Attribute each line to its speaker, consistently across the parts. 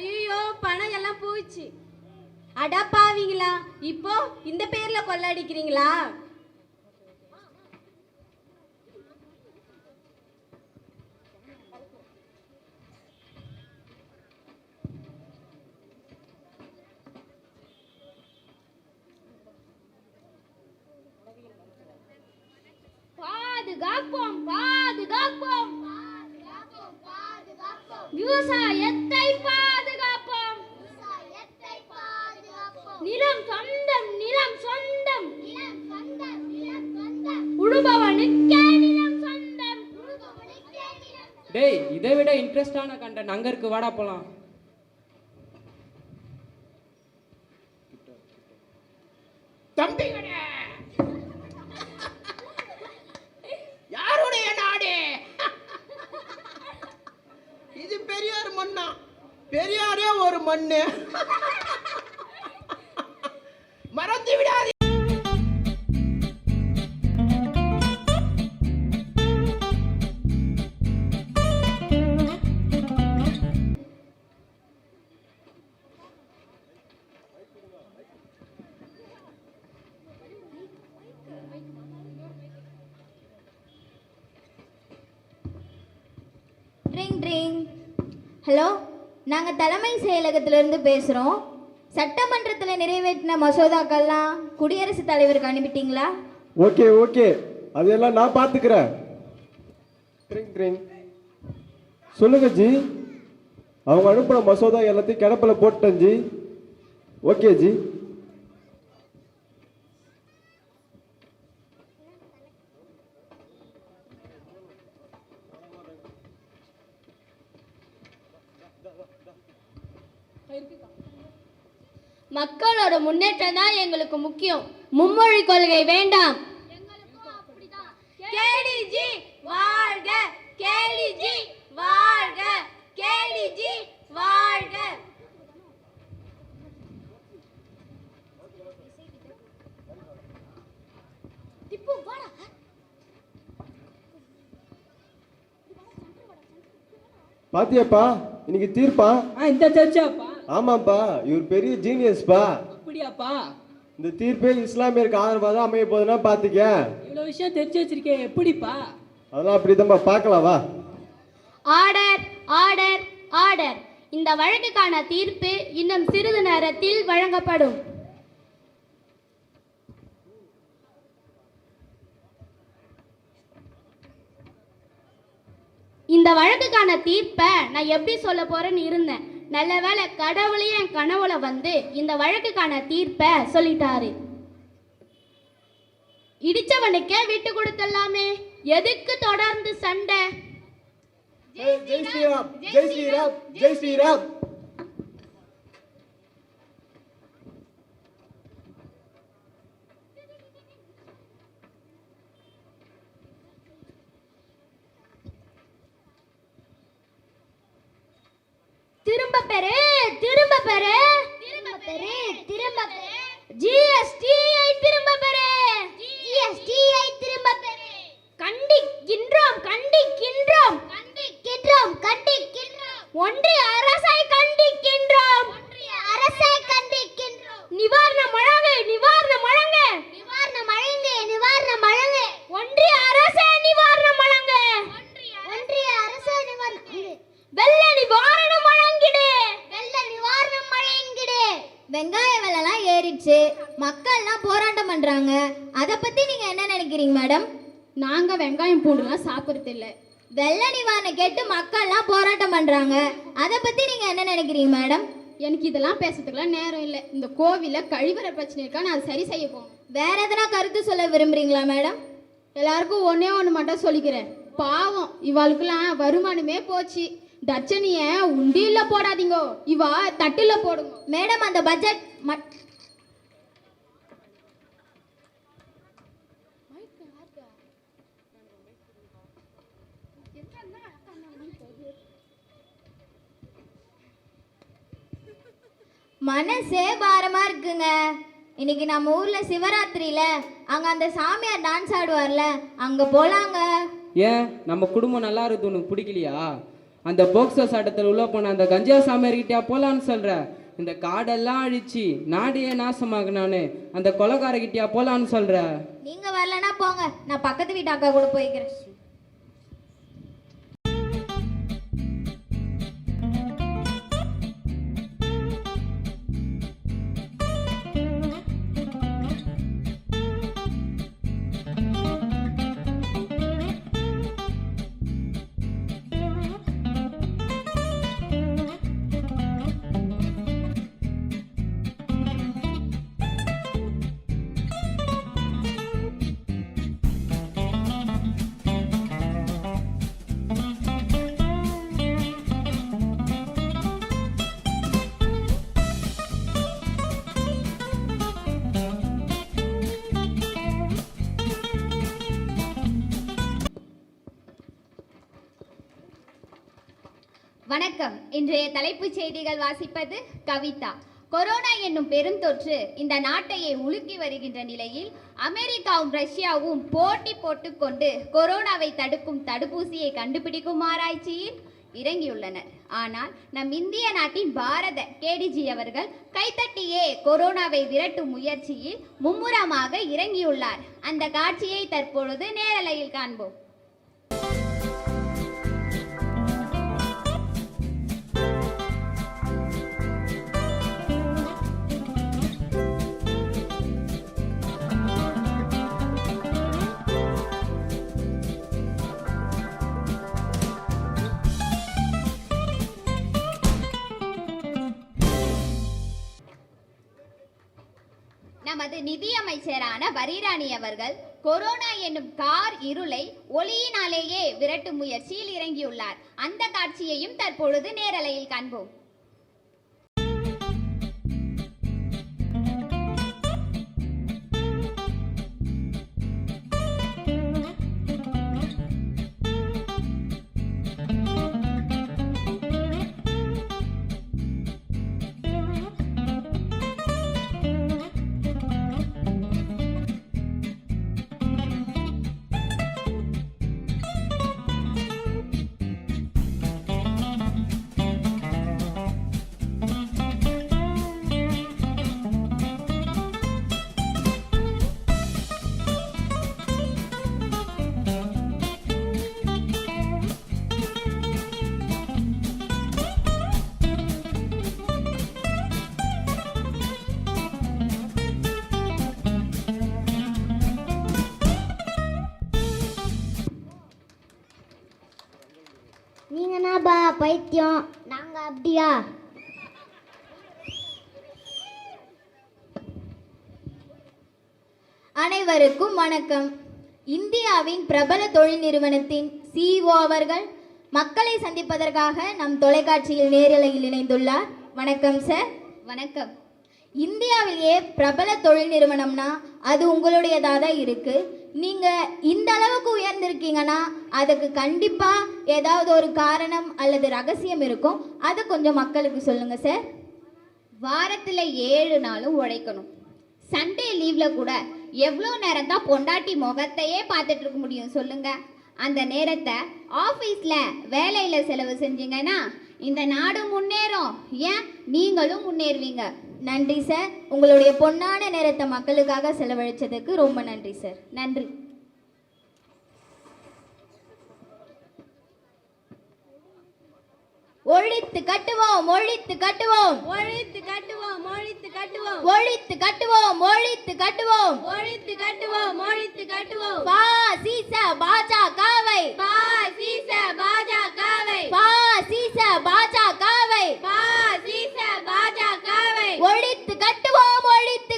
Speaker 1: ஐயோ பணம் எல்லாம் போச்சு அடப்பாவீங்களா இப்போ இந்த பேர்ல கொள்ளடிக்கிறீங்களா?
Speaker 2: பாதுகாப்போம் பாதுகாப்போம். விவசாயத்தை பாதுகாப்போம். நிலம் சொந்தம் நிலம் சொந்தம். உழுபவனுக்கே நிலம் சொந்தம்.
Speaker 3: டேய் இதை விட இன்ட்ரெஸ்டான கண்டென்ட் அங்க இருக்கு வாடா போலாம்.
Speaker 4: தம்பிகளே கண்ணு மறந்து விடாது
Speaker 2: ட்ரிங் ட்ரிங் ஹலோ நாங்கள் தலைமை செயலகத்திலிருந்து பேசுகிறோம் சட்டமன்றத்தில் நிறைவேற்றின மசோதாக்கள்லாம் குடியரசுத் தலைவருக்கு அனுப்பிட்டீங்களா?
Speaker 5: Okay okay. அதெல்லாம் நான் பார்த்துக்கிறேன். சொல்லுங்க ஜி. அவங்க அனுப்பின மசோதா எல்லாத்தையும் கிடப்பில் போட்டேன் ஜி. Okay G.
Speaker 2: மக்களோட முன்னேற்றம் தான் எங்களுக்கு முக்கியம். மும்மொழி கொள்கை வேண்டாம்.
Speaker 1: கேடிஜி வாழ்க கேடிஜி வாழ்க கேடிஜி வாழ்க.
Speaker 5: பாத்தியாப்பா இன்னைக்கு தீர்ப்பா?
Speaker 3: இந்த சர்ச்சாப்பா
Speaker 5: ஆமாப்பா இவர் பெரிய ஜீனியஸ்ப்பா
Speaker 3: அப்படியாப்பா?
Speaker 5: இந்த தீர்ப்பே இஸ்லாமியருக்கு ஆதரவாக தான் அமைய போகுதுன்னா பார்த்துக்க
Speaker 3: இவ்வளோ விஷயம் தெரிஞ்சு வச்சிருக்கேன் எப்படிப்பா?
Speaker 5: அதெல்லாம் அப்படிதான்ப்பா பார்க்கலாம் வா.
Speaker 2: ஆர்டர் ஆர்டர் ஆர்டர் இந்த வழக்குக்கான தீர்ப்பு இன்னும் சிறிது நேரத்தில் வழங்கப்படும். இந்த வழக்குக்கான தீர்ப்பை நான் எப்படி சொல்ல போறேன்னு இருந்தேன். நல்ல வேளை கடவுளே என் கனவுல வந்து இந்த வழக்குக்கான தீர்ப்பை சொல்லிட்டாரு. இடிச்சவனுக்கே விட்டு கொடுத்தலாமே எதுக்கு தொடர்ந்து சண்டை?
Speaker 5: ஜெய் ஸ்ரீராம் ஜெய் ஸ்ரீராம் ஜெய் ஸ்ரீராம்
Speaker 2: திரும்ப பெறு திரும்ப பெறு திரும்ப பெறு திரும்ப பெறு ஜிஎஸ்டியை திரும்ப பெறு. ஜிஎஸ்டியை திரும்ப பெறு. கண்டிக்கின்றோம் கண்டிக்கின்றோம். கண்டிக்கின்றோம் கண்டிக்கின்றோம். ஒன்றிய அரசு கண்டிக்கின்றோம் ஒன்றிய அரசை கண்டிக்கின்றோம் நிவாரணம் வழங்கு நிவாரணம் வழங்கு நிவாரணம் வழங்கு நிவாரணம் வழங்கு ஒன்றிய அரசே நிவாரணம் வழங்கு ஒன்றிய அரசே நிவாரணம் வெள்ள நிவாரணம் வழங்கிடு வெள்ள நிவாரணம் வழங்கிடு வெங்காய விலைலாம் ஏறிடுச்சு மக்கள்லாம் போராட்டம் பண்றாங்க அதை பத்தி நீங்க என்ன நினைக்கிறீங்க மேடம்
Speaker 1: நாங்க வெங்காயம் பூண்டுலாம் சாப்பிடுறது இல்ல
Speaker 2: வெள்ள நிவாரணம் கேட்டு மக்கள்லாம் போராட்டம் பண்றாங்க. அதை பத்தி நீங்க என்ன நினைக்கிறீங்க மேடம்?
Speaker 1: எனக்கு இதெல்லாம் பேசுறதுக்குலாம் நேரம் இல்லை. இந்த கோவில்ல கழிவறை பிரச்சனை இருக்கா நான் அதை சரி செய்ய போகணும்
Speaker 2: வேற எதனா கருத்து சொல்ல விரும்புறீங்களா மேடம்?
Speaker 1: எல்லாருக்கும் ஒண்ணே ஒன்று மட்டும் சொல்லிக்கிறேன். பாவம் இவாளுக்கெல்லாம் வருமானமே போச்சு. தட்சணிய உண்டியில போடாதீங்கோ. இவா தட்டுல போடுங்க.
Speaker 2: மேடம் அந்த பட்ஜெட் மட் மனசே பாரமா இருக்குங்க. இன்னைக்கு நம்ம ஊர்ல சிவராத்திரியில அங்க அந்த சாமியார் டான்ஸ் ஆடுவார்ல அங்க போலாங்க.
Speaker 3: ஏன்? நம்ம குடும்பம் நல்லா இருக்குது உனக்கு பிடிக்கலையா? அந்த போக்சோ சட்டத்தில் உள்ள போன அந்த கஞ்சா சாமியார்கிட்டயா போலான்னு சொல்ற. இந்த காடெல்லாம் அழிச்சு நாடையே நாசமாக்குனானு அந்த கொலைக்காரகிட்டயா போலான்னு சொல்ற.
Speaker 1: நீங்க வரலனா போங்க. நான் பக்கத்து வீட்டு அக்கா கூட போய்க்கிறேன்.
Speaker 6: வணக்கம். இன்றைய தலைப்புச் செய்திகள் வாசிப்பது கவிதா. கொரோனா என்னும் பெருந்தொற்று இந்த நாட்டையே உலுக்கி வருகின்ற நிலையில் அமெரிக்காவும் ரஷ்யாவும் போட்டி போட்டுக்கொண்டு கொரோனாவை தடுக்கும் தடுப்பூசியை கண்டுபிடிக்கும் ஆராய்ச்சியில் இறங்கியுள்ளனர். ஆனால் நம் இந்திய நாட்டின் பாரத கேடிஜி அவர்கள் கைத்தட்டியே கொரோனாவை விரட்டும் முயற்சியில் மும்முரமாக இறங்கியுள்ளார். அந்த காட்சியை தற்பொழுது நேரலையில் காண்போம். நிதியமைச்சரான வரிராணி அவர்கள் கொரோனா என்னும் கார் இருளை ஒளியினாலேயே விரட்டும் முயற்சியில் இறங்கியுள்ளார். அந்த காட்சியையும் தற்பொழுது நேரலையில் காண்போம்.
Speaker 7: பைத்தியம். நாங்க அப்படியா?
Speaker 6: அனைவருக்கும் வணக்கம். இந்தியாவின் பிரபல தொழில் நிறுவனத்தின் சிஇஓ அவர்கள் மக்களை சந்திப்பதற்காக நம் தொலைக்காட்சியில் நேரலையில் இணைந்துள்ளார். வணக்கம் சார் வணக்கம். இந்தியாவிலேயே பிரபல தொழில் நிறுவனம்னா அது உங்களுடையதாக தான் இருக்கு. நீங்கள் இந்த அளவுக்கு உயர்ந்திருக்கீங்கன்னா அதுக்கு கண்டிப்பாக ஏதாவது ஒரு காரணம் அல்லது ரகசியம் இருக்கும். அதை கொஞ்சம் மக்களுக்கு சொல்லுங்கள் சார். வாரத்தில் ஏழு நாளும் உழைக்கணும். சண்டே லீவில் கூட எவ்வளோ நேரம் தான் பொண்டாட்டி முகத்தையே பார்த்துட்டு இருக்க முடியும் சொல்லுங்கள் அந்த நேரத்தை ஆஃபீஸில் வேலையில் செலவு செஞ்சீங்கன்னா இந்த நாடு முன்னேறும். ஏன்? நீங்களும் முன்னேறுவீங்க. நன்றி சார். உங்களுடைய பொன்னான நேரத்தை மக்களுக்காக செலவழிச்சதுக்கு ரொம்ப நன்றி சார். நன்றி. ஒழித்து கட்டுவோம் ஒழித்து கட்டுவோம்.
Speaker 2: ஒழித்து கட்டுவோம் ஒழித்து கட்டுவோம்.
Speaker 6: ஒழித்து கட்டுவோம் ஒழித்து கட்டுவோம்.
Speaker 2: ஒழித்து கட்டுவோம் ஒழித்து கட்டுவோம்.
Speaker 6: பா சீச பாஜகவை
Speaker 2: பா சீச பாஜகவை
Speaker 6: பா சீச பாஜகவை
Speaker 2: பா சீச பாஜகவை
Speaker 6: ஒழித்து கட்டுவோம் ஒழித்து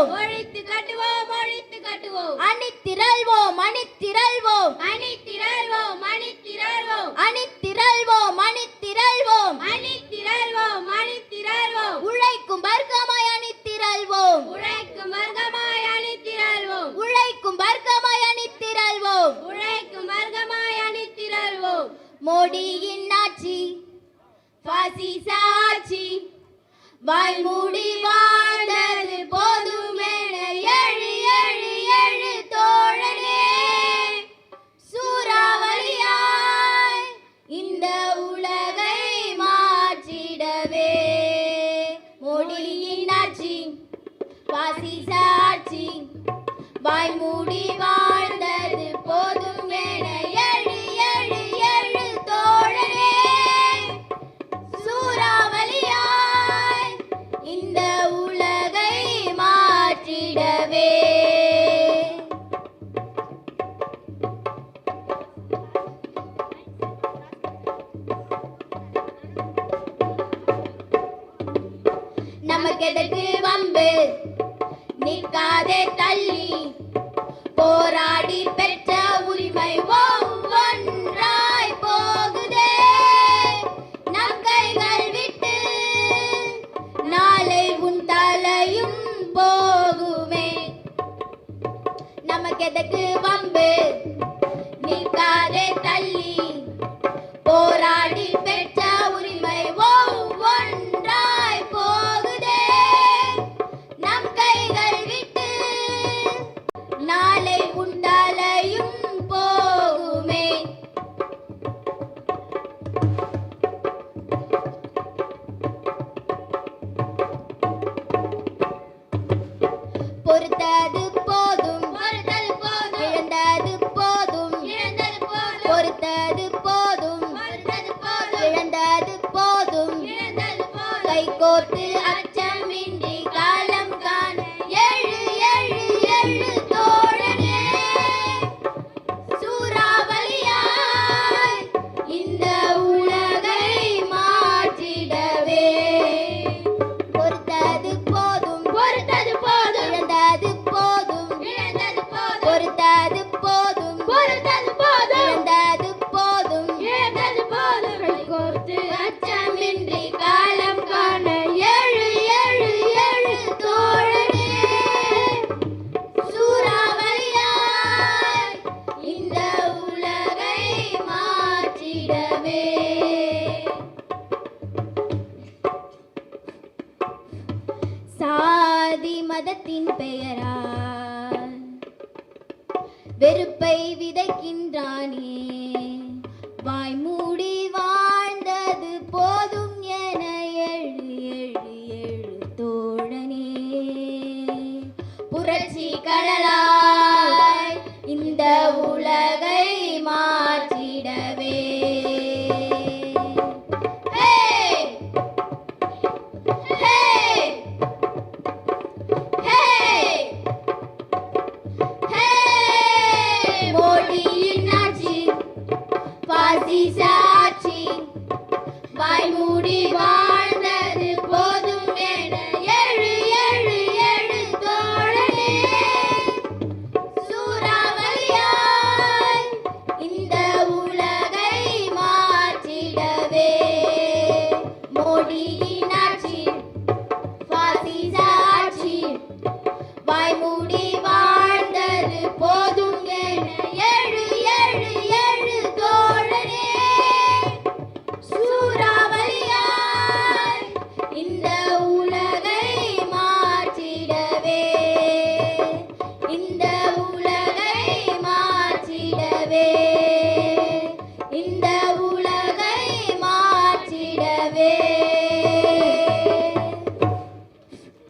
Speaker 6: கட்டுவோம்.
Speaker 2: ஒழித்து கட்டுவோம் ஒழித்து கட்டுவோம்.
Speaker 6: அணித்திரள்வோம் அணித்திரள்வோம்
Speaker 2: அணி திரள்வோம் அணி திரள்வோம்
Speaker 6: அணித்திரள்வோம் அணித்திரள்வோம்
Speaker 2: அணி திரள்வோம் அணி திரள்வோம்
Speaker 6: உழைக்கும் வர்க்கமாய் அணித்திரள்வோம்
Speaker 2: உழைக்கும் வர்க்கமாய் அணி திரள்வோம்
Speaker 6: உழைக்கும் வர்க்கமாய் அணித்திரள்வோம்
Speaker 2: உழைக்கும் வர்க்கமாய் அணி திரள்வோம்
Speaker 6: மோடியின் ஆட்சி பாசிச ஆட்சி. வாய்மூடி வாழ்ந்தது போதுமென நமக்கெதற்கு வம்பு. Odisha.